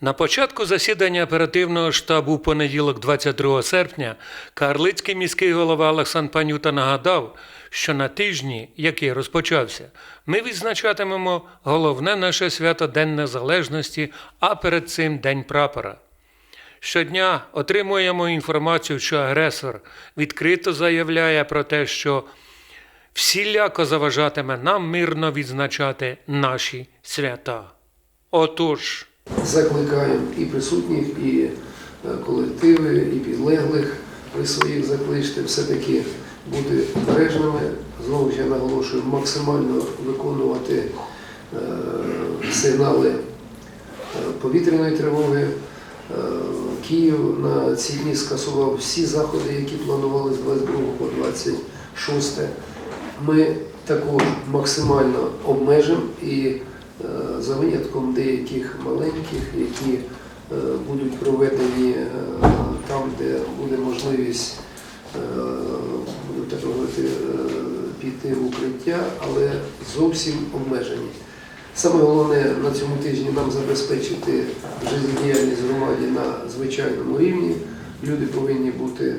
На початку засідання оперативного штабу в понеділок, 22 серпня, Карлицький міський голова Олександр Панюта нагадав, що на тижні, який розпочався, ми відзначатимемо головне наше свято День Незалежності, а перед цим День прапора. Щодня отримуємо інформацію, що агресор відкрито заявляє про те, що всіляко заважатиме нам мирно відзначати наші свята. Отож. Закликаємо і присутніх, і е, колективи, і підлеглих. Ви своїх закличте все-таки бути обережними. Знову ж я наголошую, максимально виконувати е, сигнали е, повітряної тривоги. Київ на ці дні скасував всі заходи, які планували з 22 по 26. Ми також максимально обмежимо і за винятком деяких маленьких, які е, будуть проведені е, там, де буде можливість е, буду так говорити, піти в укриття, але зовсім обмежені. Саме головне на цьому тижні нам забезпечити життєдіяльність громаді на звичайному рівні. Люди повинні бути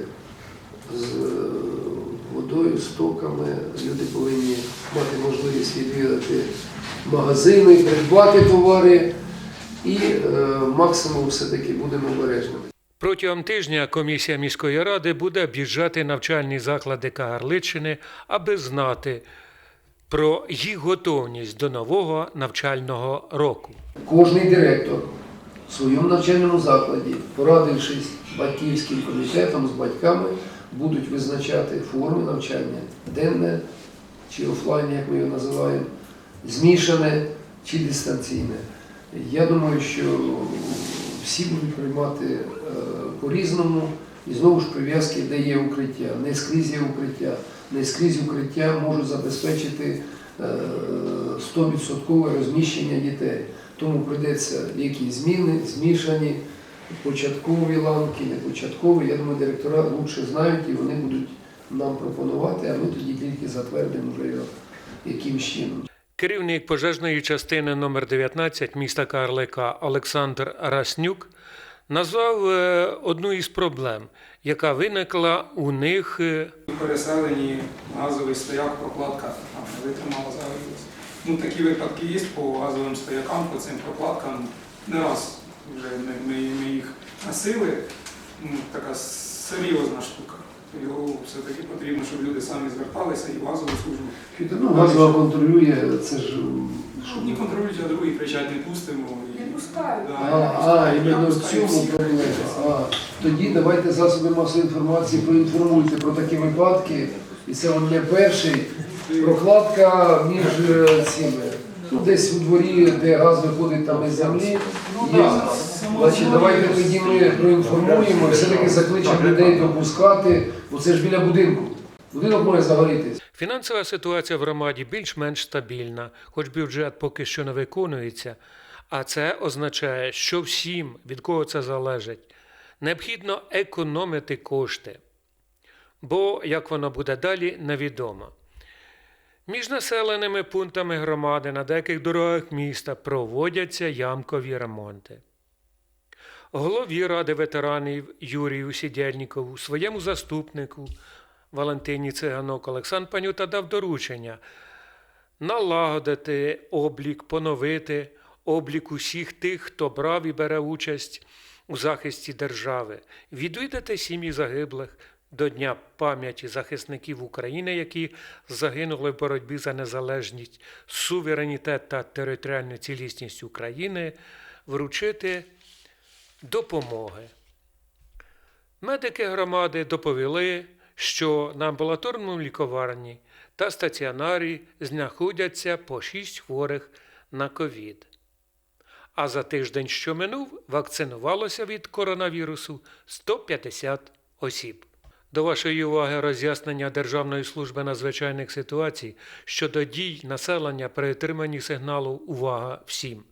з водою, з токами. Люди повинні мати можливість відвідати магазини, придбати товари і е, максимум все-таки будемо обережними. Протягом тижня комісія міської ради буде об'їжджати навчальні заклади Кагарличини, аби знати про їх готовність до нового навчального року. Кожний директор в своєму навчальному закладі, порадившись батьківським комітетом, з батьками, будуть визначати форми навчання денне чи офлайн, як ми його називаємо, змішане чи дистанційне. Я думаю, що всі будуть приймати е, по-різному. І знову ж прив'язки, де є укриття. Не скрізь є укриття. Не скрізь укриття можуть забезпечити е, 100% розміщення дітей. Тому прийдеться якісь зміни, змішані, початкові ланки, не початкові. Я думаю, директора лучше знають і вони будуть нам пропонувати, а ми тоді тільки затвердимо вже його яким чином. Керівник пожежної частини номер 19 міста Карлика Олександр Раснюк назвав е, одну із проблем, яка виникла у них е, переселені газовий стояк, прокладка там, не витримала загорілася. Ну, такі випадки є по газовим стоякам, по цим прокладкам. Не раз вже ми, ми, ми їх носили. Ну, така серйозна штука. Його все-таки потрібно, щоб люди самі зверталися і в газову службу. Ну, газова контролює, це ж Щоб не контролюють, а другі кричать, не пустимо. І... Не пускають. Да, А, не а, пускають. Іменно в цьому проблема. А, тоді давайте засоби масової інформації проінформуйте про такі випадки. І це он не перший. Прокладка між е, цими. Ну, десь у дворі, де газ виходить там із землі. Ну, Є. да, Значить, давайте тоді ми проінформуємо, і все-таки закличемо людей допускати, бо це ж біля будинку. Будинок може загорітись. Фінансова ситуація в громаді більш-менш стабільна, хоч бюджет поки що не виконується, а це означає, що всім, від кого це залежить, необхідно економити кошти. Бо як воно буде далі, невідомо. Між населеними пунктами громади на деяких дорогах міста проводяться ямкові ремонти. Голові Ради ветеранів Юрію Сідєльнікову, своєму заступнику Валентині Циганок Олександр Панюта дав доручення налагодити облік, поновити облік усіх тих, хто брав і бере участь у захисті держави, відвідати сім'ї загиблих до Дня пам'яті захисників України, які загинули в боротьбі за незалежність, суверенітет та територіальну цілісність України, вручити допомоги. Медики громади доповіли, що на амбулаторному лікуварні та стаціонарі знаходяться по 6 хворих на ковід. А за тиждень, що минув, вакцинувалося від коронавірусу 150 осіб. До вашої уваги роз'яснення Державної служби надзвичайних ситуацій щодо дій населення при отриманні сигналу Увага всім.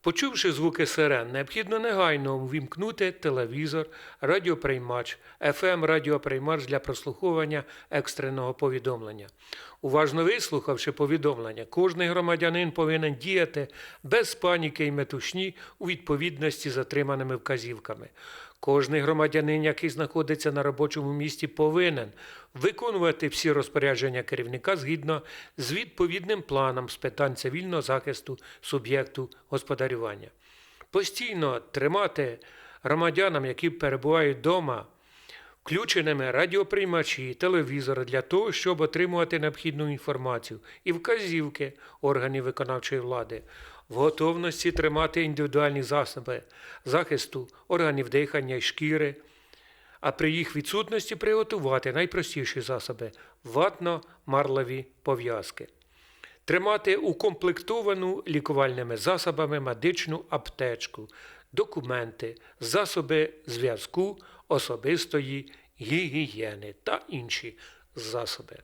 Почувши звуки сирен, необхідно негайно увімкнути телевізор, радіоприймач, FM радіоприймач для прослуховування екстреного повідомлення. Уважно вислухавши повідомлення, кожний громадянин повинен діяти без паніки і метушні у відповідності з отриманими вказівками. Кожний громадянин, який знаходиться на робочому місці, повинен виконувати всі розпорядження керівника згідно з відповідним планом з питань цивільного захисту суб'єкту господарювання. Постійно тримати громадянам, які перебувають вдома, включеними радіоприймачі, телевізори для того, щоб отримувати необхідну інформацію і вказівки органів виконавчої влади, в готовності тримати індивідуальні засоби захисту органів дихання і шкіри, а при їх відсутності приготувати найпростіші засоби ватно-марлеві пов'язки. Тримати укомплектовану лікувальними засобами медичну аптечку, документи, засоби зв'язку, особистої гігієни та інші засоби.